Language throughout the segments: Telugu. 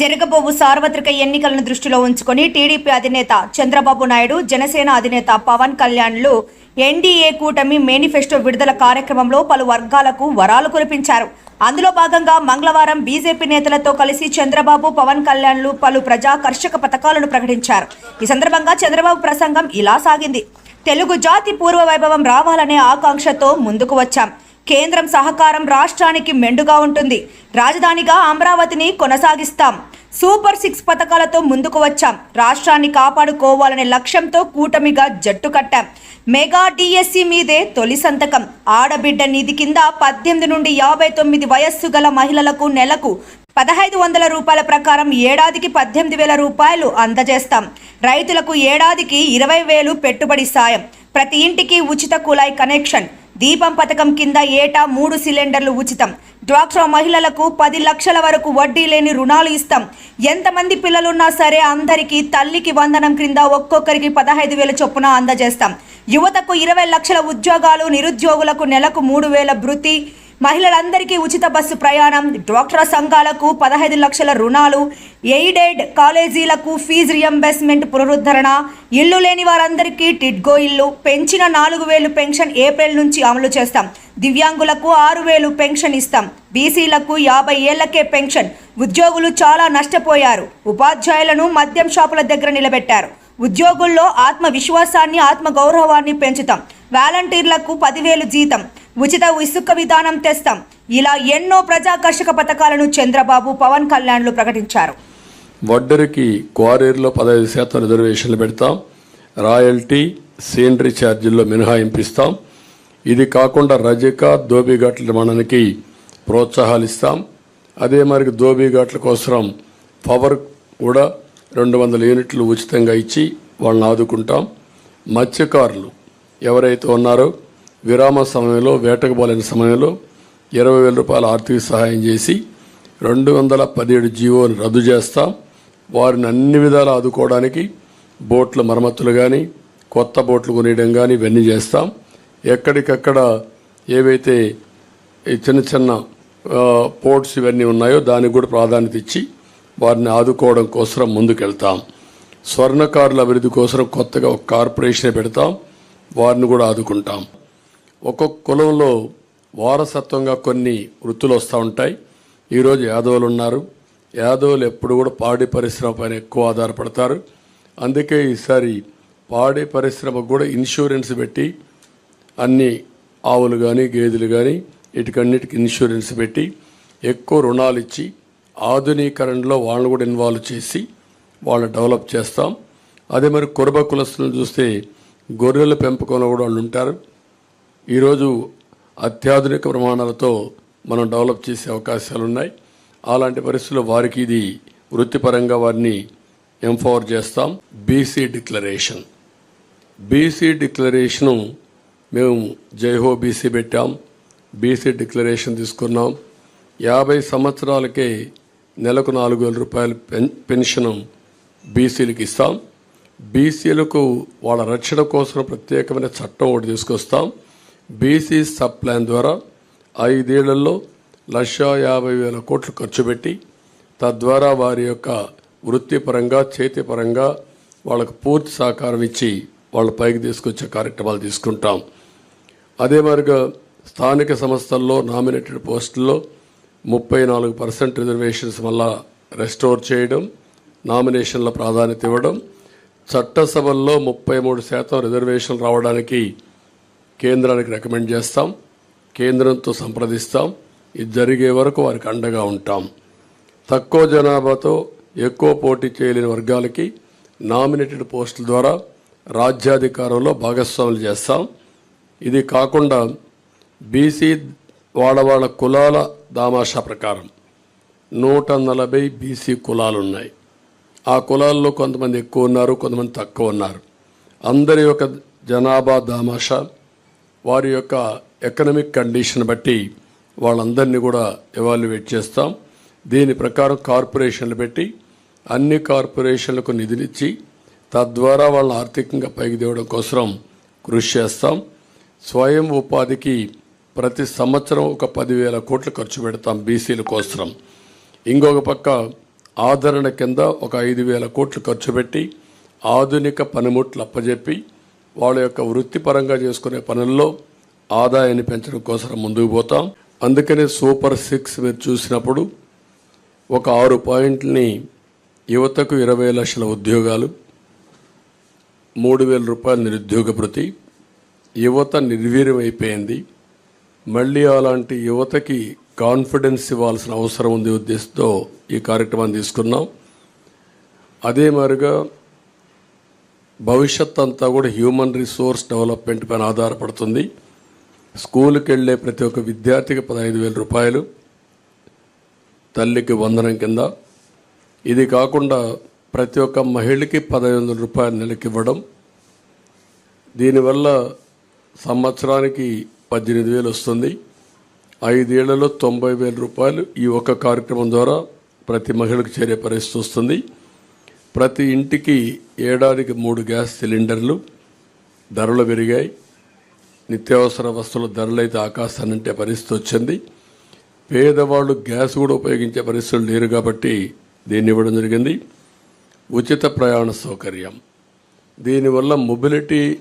జరగబోవు సార్వత్రిక ఎన్నికలను దృష్టిలో ఉంచుకొని టీడీపీ అధినేత చంద్రబాబు నాయుడు జనసేన అధినేత పవన్ కళ్యాణ్లు ఎన్డీఏ కూటమి మేనిఫెస్టో విడుదల కార్యక్రమంలో పలు వర్గాలకు వరాలు కురిపించారు. అందులో భాగంగా మంగళవారం బీజేపీ నేతలతో కలిసి చంద్రబాబు పవన్ కళ్యాణ్లు పలు ప్రజాకర్షక పథకాలను ప్రకటించారు. ఈ సందర్భంగా చంద్రబాబు ప్రసంగం ఇలా సాగింది. తెలుగు జాతి పూర్వ వైభవం రావాలనే ఆకాంక్షతో ముందుకు వచ్చాం. కేంద్రం సహకారం రాష్ట్రానికి మెండుగా ఉంటుంది. రాజధానిగా అమరావతిని కొనసాగిస్తాం. సూపర్ సిక్స్ పథకాలతో ముందుకు వచ్చాం. రాష్ట్రాన్ని కాపాడుకోవాలనే లక్ష్యంతో కూటమిగా జట్టు కట్టాం. మెగా డిఎస్సి మీదే తొలి సంతకం. ఆడబిడ్డ నిధి కింద పద్దెనిమిది నుండి యాభై తొమ్మిది వయస్సు గల మహిళలకు నెలకు పదహైదు వందల రూపాయల ప్రకారం ఏడాదికి పద్దెనిమిది వేల రూపాయలు అందజేస్తాం. రైతులకు ఏడాదికి ఇరవై వేలు పెట్టుబడి సాయం. ప్రతి ఇంటికి ఉచిత కులాయి కనెక్షన్. దీపం పథకం కింద ఏటా మూడు సిలిండర్లు ఉచితం. డ్వాక్రా మహిళలకు పది లక్షల వరకు వడ్డీ లేని రుణాలు ఇస్తాం. ఎంతమంది పిల్లలున్నా సరే అందరికీ తల్లికి వందనం క్రింద ఒక్కొక్కరికి పదహైదు వేల చొప్పున అందజేస్తాం. యువతకు ఇరవై లక్షల ఉద్యోగాలు నిరుద్యోగులకు నెలకు మూడు వేల భృతి మహిళలందరికీ ఉచిత బస్సు ప్రయాణం. డ్వాక్రా సంఘాలకు పదహైదు లక్షల రుణాలు. ఎయిడెడ్ కాలేజీలకు ఫీజు రియంబర్స్మెంట్ పునరుద్ధరణ. ఇల్లు లేని వారందరికీ టిడ్గో ఇల్లు. పెంచిన నాలుగు వేలు పెన్షన్ ఏప్రిల్ నుంచి అమలు చేస్తాం. దివ్యాంగులకు ఆరు వేలు పెన్షన్ ఇస్తాం. బీసీలకు యాభై ఏళ్ళకే పెన్షన్. ఉద్యోగులు చాలా నష్టపోయారు. ఉపాధ్యాయులను మద్యం షాపుల దగ్గర నిలబెట్టారు. ఉద్యోగుల్లో ఆత్మవిశ్వాసాన్ని ఆత్మగౌరవాన్ని పెంచుతాం. వాలంటీర్లకు పదివేలు జీతం. ఉచిత ఇసుక విధానం తెస్తాం. ఇలా ఎన్నో ప్రజాకర్షక పథకాలను చంద్రబాబు పవన్ కళ్యాణ్లు ప్రకటించారు. వడ్డరికి క్వారీర్లో పదహైదు శాతం రిజర్వేషన్లు పెడతాం. రాయల్టీ సీనరీ ఛార్జీల్లో మినహాయింపిస్తాం. ఇది కాకుండా రజక దోబీఘాట్ల నిర్మాణానికి ప్రోత్సాహాలు ఇస్తాం అదే మరి దోబీఘాట్ల కోసం పవర్ కూడా రెండు వందల యూనిట్లు ఉచితంగా ఇచ్చి వాళ్ళని ఆదుకుంటాం. మత్స్యకారులు ఎవరైతే ఉన్నారో విరామ సమయంలో వేటకు పోలేని సమయంలో ఇరవై వేల రూపాయల ఆర్థిక సహాయం చేసి రెండు వందల పదిహేడు జీవోని రద్దు చేస్తాం. వారిని అన్ని విధాలు ఆదుకోవడానికి బోట్ల మరమ్మతులు కానీ కొత్త బోట్లు కొనియడం కానీ ఇవన్నీ చేస్తాం. ఎక్కడికక్కడ ఏవైతే చిన్న చిన్న పోర్ట్స్ ఇవన్నీ ఉన్నాయో దానికి కూడా ప్రాధాన్యత ఇచ్చి వారిని ఆదుకోవడం కోసం ముందుకెళ్తాం. స్వర్ణకారుల అభివృద్ధి కోసం కొత్తగా ఒక కార్పొరేషన్ పెడతాం. వారిని కూడా ఆదుకుంటాం. ఒక్కొక్క కులంలో వారసత్వంగా కొన్ని వృత్తులు వస్తూ ఉంటాయి. ఈరోజు యాదవులు ఉన్నారు. యాదవులు ఎప్పుడు కూడా పాడి పరిశ్రమ పైన ఎక్కువ ఆధారపడతారు. అందుకే ఈసారి పాడి పరిశ్రమకు కూడా ఇన్సూరెన్స్ పెట్టి అన్ని ఆవులు కానీ గేదెలు కానీ వీటికన్నిటికి ఇన్సూరెన్స్ పెట్టి ఎక్కువ రుణాలు ఇచ్చి ఆధునీకరణలో వాళ్ళని కూడా ఇన్వాల్వ్ చేసి వాళ్ళని డెవలప్ చేస్తాం. అదే మరి కురబ కులస్తులను చూస్తే గొర్రెల పెంపకంలో కూడా వాళ్ళు ఉంటారు. ఈరోజు అత్యాధునిక ప్రమాణాలతో మనం డెవలప్ చేసే అవకాశాలు ఉన్నాయి అలాంటి పరిస్థితుల్లో వారికి ఇది వృత్తిపరంగా వారిని ఎంపవర్ చేస్తాం. బీసీ డిక్లరేషన్ బీసీ డిక్లరేషను మేము జైహో బీసీ పెట్టాం. బీసీ డిక్లరేషన్ తీసుకున్నాం. యాభై సంవత్సరాలకే నెలకు నాలుగు వేల రూపాయల పెన్ పెన్షన్ బీసీలకు ఇస్తాం. బీసీలకు వాళ్ళ రక్షణ కోసం ప్రత్యేకమైన చట్టం ఒకటి తీసుకొస్తాం. బీసీ సబ్ ప్లాన్ ద్వారా ఐదేళ్ళలో లక్ష యాభై వేల కోట్లు ఖర్చు పెట్టి తద్వారా వారి యొక్క వృత్తిపరంగా చేతిపరంగా వాళ్ళకు పూర్తి సహకారం ఇచ్చి వాళ్ళ పైకి తీసుకొచ్చే కార్యక్రమాలు తీసుకుంటాం. అదే మరిగా స్థానిక సంస్థల్లో నామినేటెడ్ పోస్టుల్లో ముప్పై నాలుగు పర్సెంట్ రిజర్వేషన్స్ వల్ల రెస్టోర్ చేయడం నామినేషన్ల ప్రాధాన్యత ఇవ్వడం చట్టసభల్లో ముప్పై మూడు శాతం రిజర్వేషన్ రావడానికి కేంద్రానికి రికమెండ్ చేస్తాం. కేంద్రంతో సంప్రదిస్తాం. ఇది జరిగే వరకు వారికి అండగా ఉంటాం. తక్కువ జనాభాతో ఎక్కువ పోటీ చేయలేని వర్గాలకి నామినేటెడ్ పోస్టుల ద్వారా రాజ్యాధికారంలో భాగస్వాములు చేస్తాం. ఇది కాకుండా బీసీ వాడవాళ్ళ కులాల దామాషా ప్రకారం నూట నలభై బీసీ కులాలు ఉన్నాయి ఆ కులాల్లో కొంతమంది ఎక్కువ ఉన్నారు కొంతమంది తక్కువ ఉన్నారు. అందరి యొక్క జనాభా దామాషా వారి యొక్క ఎకనమిక్ కండిషన్ బట్టి వాళ్ళందరినీ కూడా ఎవాల్యుయేట్ చేస్తాం. దీని ప్రకారం కార్పొరేషన్లు పెట్టి అన్ని కార్పొరేషన్లకు నిధులిచ్చి తద్వారా వాళ్ళని ఆర్థికంగా పైకి తేవడం కోసం కృషి చేస్తాం. స్వయం ఉపాధికి ప్రతి సంవత్సరం ఒక పదివేల కోట్లు ఖర్చు పెడతాం బీసీల కోసం ఇంకొక పక్క ఆదరణ కింద ఒక ఐదు వేల కోట్లు ఖర్చు పెట్టి ఆధునిక పనిముట్లు అప్పజెప్పి వాళ్ళ యొక్క వృత్తిపరంగా చేసుకునే పనుల్లో ఆదాయాన్ని పెంచడం కోసం ముందుకు పోతాం. అందుకనే సూపర్ సిక్స్ మీరు చూసినప్పుడు ఒక ఆరు పాయింట్లని యువతకు ఇరవై లక్షల ఉద్యోగాలు మూడు వేల రూపాయల నిరుద్యోగ భృతి యువత నిర్వీర్యం అయిపోయింది మళ్ళీ అలాంటి యువతకి కాన్ఫిడెన్స్ ఇవ్వాల్సిన అవసరం ఉంది ఉద్దేశంతో ఈ కార్యక్రమాన్ని తీసుకున్నాం. అదే మాదిరిగా భవిష్యత్ అంతా కూడా హ్యూమన్ రిసోర్స్ డెవలప్మెంట్ పైన ఆధారపడుతుంది. స్కూల్కి వెళ్ళే ప్రతి ఒక్క విద్యార్థికి పదహైదు వేల రూపాయలు తల్లికి వందనం కింద. ఇది కాకుండా ప్రతి ఒక్క మహిళకి పదహైదు వందల రూపాయలు నెలకి ఇవ్వడం. దీనివల్ల సంవత్సరానికి పద్దెనిమిది వేలు వస్తుంది. ఐదేళ్ళలో తొంభై వేల రూపాయలు ఈ ఒక్క కార్యక్రమం ద్వారా ప్రతి మహిళకు చేరే పరిస్థితి వస్తుంది. ప్రతి ఇంటికి ఏడాదికి మూడు గ్యాస్ సిలిండర్లు ధరలు పెరిగాయి. నిత్యావసర వస్తువుల ధరలు అయితే ఆకాశానంటే పరిస్థితి వచ్చింది. పేదవాళ్ళు గ్యాస్ కూడా ఉపయోగించే పరిస్థితులు లేరు కాబట్టి దీన్ని ఇవ్వడం జరిగింది. ఉచిత ప్రయాణ సౌకర్యం. దీనివల్ల మొబిలిటీ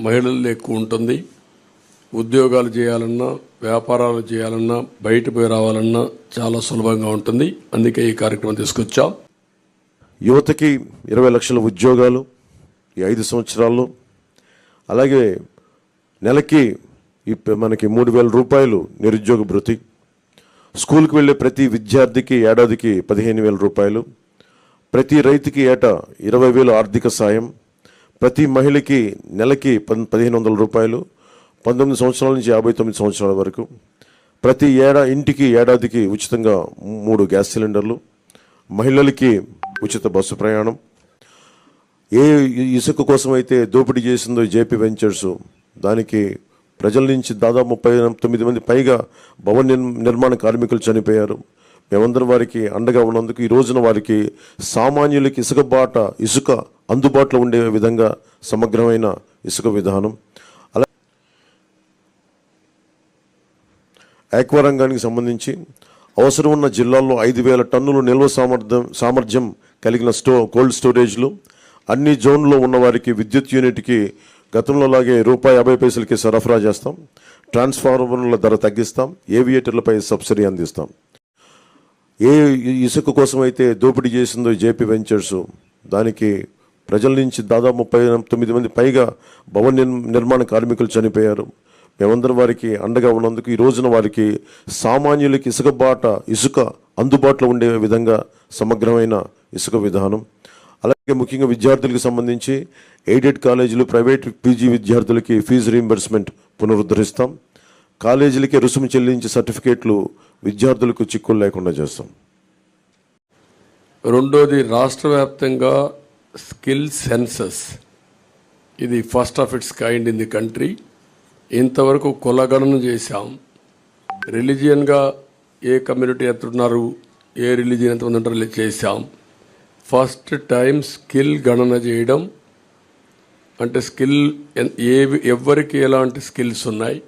మహిళల్లో ఎక్కువ ఉంటుంది. ఉద్యోగాలు చేయాలన్నా వ్యాపారాలు చేయాలన్నా బయట పోయి రావాలన్నా చాలా సులభంగా ఉంటుంది. అందుకే ఈ కార్యక్రమం తీసుకొచ్చాం. యువతకి ఇరవై లక్షల ఉద్యోగాలు ఈ ఐదు సంవత్సరాల్లో. అలాగే నెలకి ఈ మనకి మూడు వేల రూపాయలు నిరుద్యోగ భృతి. స్కూల్కి వెళ్ళే ప్రతి విద్యార్థికి ఏడాదికి పదిహేను వేల రూపాయలు. ప్రతి రైతుకి ఏటా ఇరవై వేలు ఆర్థిక సాయం. ప్రతి మహిళకి నెలకి పదిహేను వందల రూపాయలు. పంతొమ్మిది సంవత్సరాల నుంచి యాభై తొమ్మిది సంవత్సరాల వరకు. ప్రతి ఏడా ఇంటికి ఏడాదికి ఉచితంగా మూడు గ్యాస్ సిలిండర్లు. మహిళలకి ఉచిత బస్సు ప్రయాణం. ఏ ఇసుక కోసం అయితే దోపిడీ చేసిందో జేపీ వెంచర్స్ దానికి ప్రజల నుంచి దాదాపు ముప్పై తొమ్మిది మంది పైగా భవన నిర్- నిర్మాణ కార్మికులు చనిపోయారు. మేమందరం వారికి అండగా ఉన్నందుకు ఈ రోజున వారికి సామాన్యులకి ఇసుక బాట ఇసుక అందుబాటులో ఉండే విధంగా సమగ్రమైన ఇసుక విధానం. అలా ఆక్వా రంగానికి సంబంధించి అవసరం ఉన్న జిల్లాల్లో ఐదు వేల టన్నులు నిల్వ సామర్థ్యం సామర్థ్యం కలిగిన స్టో కోల్డ్ స్టోరేజ్లు అన్ని జోన్లో ఉన్నవారికి విద్యుత్ యూనిట్కి గతంలో లాగే రూపాయి యాభై పైసలకి సరఫరా చేస్తాం. ట్రాన్స్ఫార్మర్ల ధర తగ్గిస్తాం. ఏవియేటర్లపై సబ్సిడీ అందిస్తాం. ఏ ఇసుక కోసం అయితే దోపిడీ చేసిందో జేపీ వెంచర్స్ దానికి ప్రజల నుంచి దాదాపు ముప్పై తొమ్మిది మంది పైగా భవన నిర్- నిర్మాణ కార్మికులు చనిపోయారు. మేమందరం వారికి అండగా ఉన్నందుకు ఈ రోజున వారికి సామాన్యులకి ఇసుక బాట ఇసుక అందుబాటులో ఉండే విధంగా సమగ్రమైన ఇసుక విధానం. అలాగే ముఖ్యంగా విద్యార్థులకు సంబంధించి ఎయిడెడ్ కాలేజీలు ప్రైవేట్ పీజీ విద్యార్థులకి ఫీజు రీంబర్స్మెంట్ పునరుద్ధరిస్తాం. కాలేజీలకి రుసుము చెల్లించే సర్టిఫికేట్లు విద్యార్థులకు చిక్కులు లేకుండా చేస్తాం. రెండోది రాష్ట్ర వ్యాప్తంగా స్కిల్ సెన్సస్. ఇది first of its kind in the country. ఇంతవరకు కులగణన చేశాం. రిలీజియన్గా ఏ కమ్యూనిటీ ఎంత ఉన్నారు ఏ రిలీజియన్ ఎంతమంది ఉంటారో చేశాం. ఫస్ట్ టైం స్కిల్ గణన చేయడం అంటే స్కిల్ ఏ ఏవి ఎవరికి ఎలాంటి స్కిల్స్ ఉన్నాయి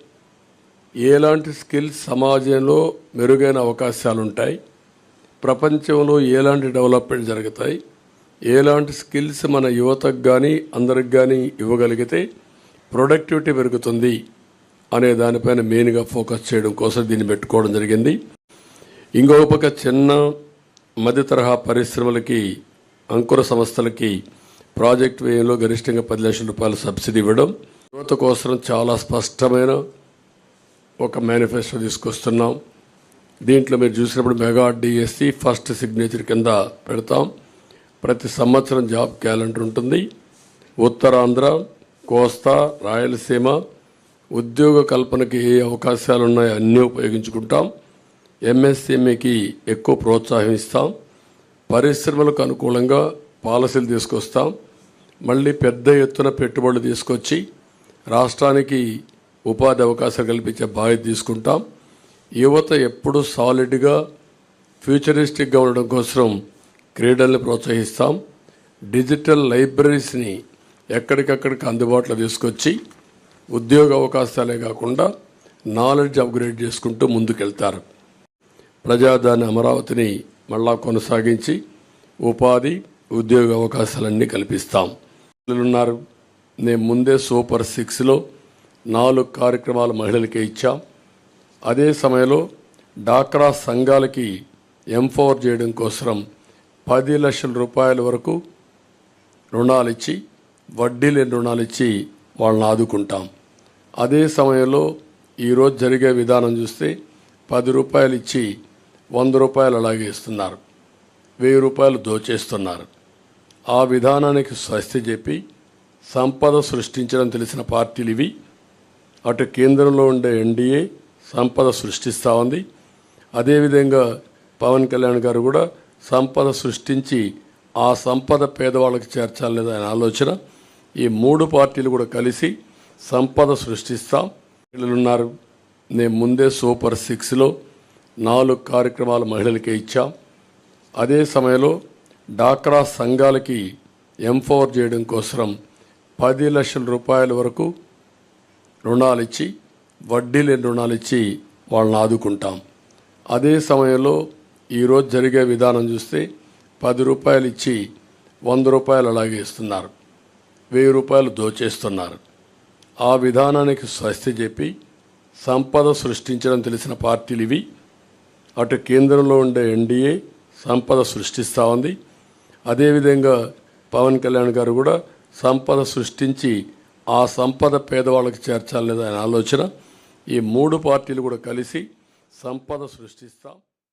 ఎలాంటి స్కిల్స్ సమాజంలో మెరుగైన అవకాశాలు ఉంటాయి ప్రపంచంలో ఎలాంటి డెవలప్మెంట్ జరుగుతాయి ఎలాంటి స్కిల్స్ మన యువతకు కానీ అందరికి కానీ ఇవ్వగలిగితే ప్రొడక్టివిటీ పెరుగుతుంది అనే దానిపైన మెయిన్గా ఫోకస్ చేయడం కోసం దీన్ని పెట్టుకోవడం జరిగింది. ఇంకొక పక్క చిన్న మధ్య తరహా పరిశ్రమలకి అంకుర సంస్థలకి ప్రాజెక్ట్ వ్యయంలో గరిష్టంగా పది లక్షల రూపాయల సబ్సిడీ ఇవ్వడం యువత కోసం చాలా స్పష్టమైన ఒక మేనిఫెస్టో తీసుకొస్తున్నాం. దీంట్లో మీరు చూసినప్పుడు మెగా డిఎస్సి ఫస్ట్ సిగ్నేచర్ కింద పెడతాం. ప్రతి సంవత్సరం జాబ్ క్యాలెండర్ ఉంటుంది. ఉత్తరాంధ్ర కోస్తా రాయలసీమ ఉద్యోగ కల్పనకి ఏ అవకాశాలు ఉన్నాయో అన్నీ ఉపయోగించుకుంటాం. ఎంఎస్ఎంఈకి ఎక్కువ ప్రోత్సాహం ఇస్తాం. పరిశ్రమలకు అనుకూలంగా పాలసీలు తీసుకొస్తాం. మళ్ళీ పెద్ద ఎత్తున పెట్టుబడులు తీసుకొచ్చి రాష్ట్రానికి ఉపాధి అవకాశాలు కల్పించే బాధ్యత తీసుకుంటాం. యువత ఎప్పుడు సాలిడ్గా ఫ్యూచరిస్టిక్గా ఉండడం కోసం క్రీడల్ని ప్రోత్సహిస్తాం. డిజిటల్ లైబ్రరీస్ని ఎక్కడికక్కడికి అందుబాటులో తీసుకొచ్చి ఉద్యోగ అవకాశాలే కాకుండా నాలెడ్జ్ అప్గ్రేడ్ చేసుకుంటూ ముందుకెళ్తారు. ప్రజాదాని అమరావతిని మళ్ళా కొనసాగించి ఉపాధి ఉద్యోగ అవకాశాలన్నీ కల్పిస్తాం. పిల్లలున్నారు నేను ముందే సూపర్ సిక్స్లో నాలుగు కార్యక్రమాలు మహిళలకే ఇచ్చాం. అదే సమయంలో డాక్రా సంఘాలకి ఎంపవర్ చేయడం కోసం పది లక్షల రూపాయల వరకు రుణాలు ఇచ్చి వడ్డీ లేని రుణాలు ఇచ్చి వాళ్ళని ఆదుకుంటాం. అదే సమయంలో ఈరోజు జరిగే విధానం చూస్తే పది రూపాయలు ఇచ్చి వంద రూపాయలు అలాగే ఇస్తున్నారు. వెయ్యి రూపాయలు దోచేస్తున్నారు. ఆ విధానానికి స్వస్తి చెప్పి సంపద సృష్టించడం తెలిసిన పార్టీలు ఇవి. అటు కేంద్రంలో ఉండే ఎన్డీఏ సంపద సృష్టిస్తూ ఉంది. అదేవిధంగా పవన్ కళ్యాణ్ గారు కూడా సంపద సృష్టించి ఆ సంపద పేదవాళ్ళకి చేర్చాలనేది ఆయన ఆలోచన. ఈ మూడు పార్టీలు కూడా కలిసి సంపద సృష్టిస్తాం. పిల్లలున్నారు. నేను ముందే సూపర్ సిక్స్లో నాలుగు కార్యక్రమాలు మహిళలకే ఇచ్చాం. అదే సమయంలో డాక్రా సంఘాలకి ఎంఫోర్ చేయడం కోసం పది లక్షల రూపాయల వరకు రుణాలు ఇచ్చి వడ్డీ లేని రుణాలు ఇచ్చి వాళ్ళని ఆదుకుంటాం. అదే సమయంలో ఈరోజు జరిగే విధానం చూస్తే పది రూపాయలు ఇచ్చి వంద రూపాయలు అలాగే ఇస్తున్నారు. వెయ్యి రూపాయలు దోచేస్తున్నారు. ఆ విధానానికి స్వస్తి చెప్పి సంపద సృష్టించడం తెలిసిన పార్టీలు ఇవి. అటు కేంద్రంలో ఉండే ఎన్డీఏ సంపద సృష్టిస్తూ ఉంది. అదేవిధంగా పవన్ కళ్యాణ్ గారు కూడా సంపద సృష్టించి ఆ సంపద పేదవాళ్ళకి చేర్చాలనేది ఆయన ఆలోచన. ఈ మూడు పార్టీలు కూడా కలిసి సంపద సృష్టిస్తాం.